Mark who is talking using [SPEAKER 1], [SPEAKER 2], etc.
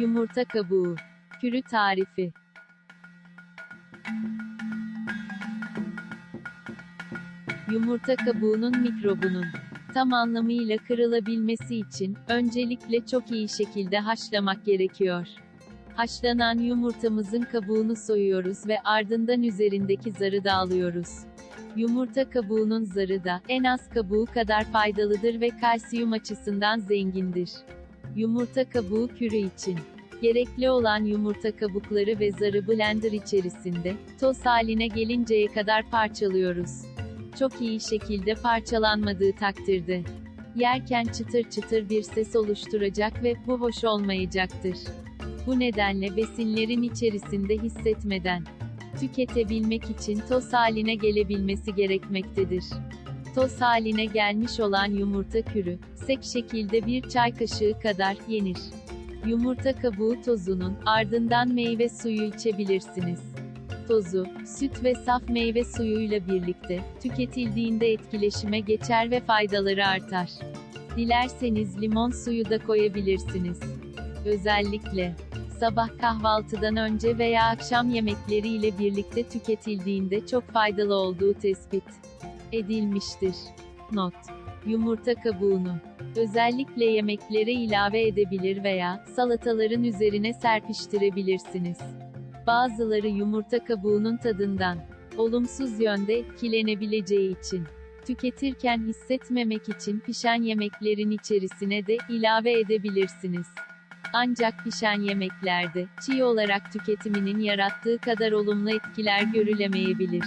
[SPEAKER 1] Yumurta kabuğu. Kürü tarifi. Yumurta kabuğunun mikrobunun tam anlamıyla kırılabilmesi için öncelikle çok iyi şekilde haşlamak gerekiyor. Haşlanan yumurtamızın kabuğunu soyuyoruz ve ardından üzerindeki zarı da alıyoruz. Yumurta kabuğunun zarı da en az kabuğu kadar faydalıdır ve kalsiyum açısından zengindir. Yumurta kabuğu kürü için Gerekli olan yumurta kabukları ve zarı blender içerisinde, toz haline gelinceye kadar parçalıyoruz. Çok iyi şekilde parçalanmadığı takdirde, yerken çıtır çıtır bir ses oluşturacak ve bu hoş olmayacaktır. Bu nedenle besinlerin içerisinde hissetmeden, tüketebilmek için toz haline gelebilmesi gerekmektedir. Toz haline gelmiş olan yumurta kürü, sek şekilde bir çay kaşığı kadar yenir. Yumurta kabuğu tozunun ardından meyve suyu içebilirsiniz. Tozu, süt ve saf meyve suyuyla birlikte tüketildiğinde etkileşime geçer ve faydaları artar. Dilerseniz limon suyu da koyabilirsiniz. Özellikle sabah kahvaltıdan önce veya akşam yemekleri ile birlikte tüketildiğinde çok faydalı olduğu tespit edilmiştir. Not: Yumurta kabuğunu özellikle yemeklere ilave edebilir veya salataların üzerine serpiştirebilirsiniz. Bazıları yumurta kabuğunun tadından olumsuz yönde etkilenebileceği için tüketirken hissetmemek için pişen yemeklerin içerisine de ilave edebilirsiniz. Ancak pişen yemeklerde çiğ olarak tüketiminin yarattığı kadar olumlu etkiler görülemeyebilir.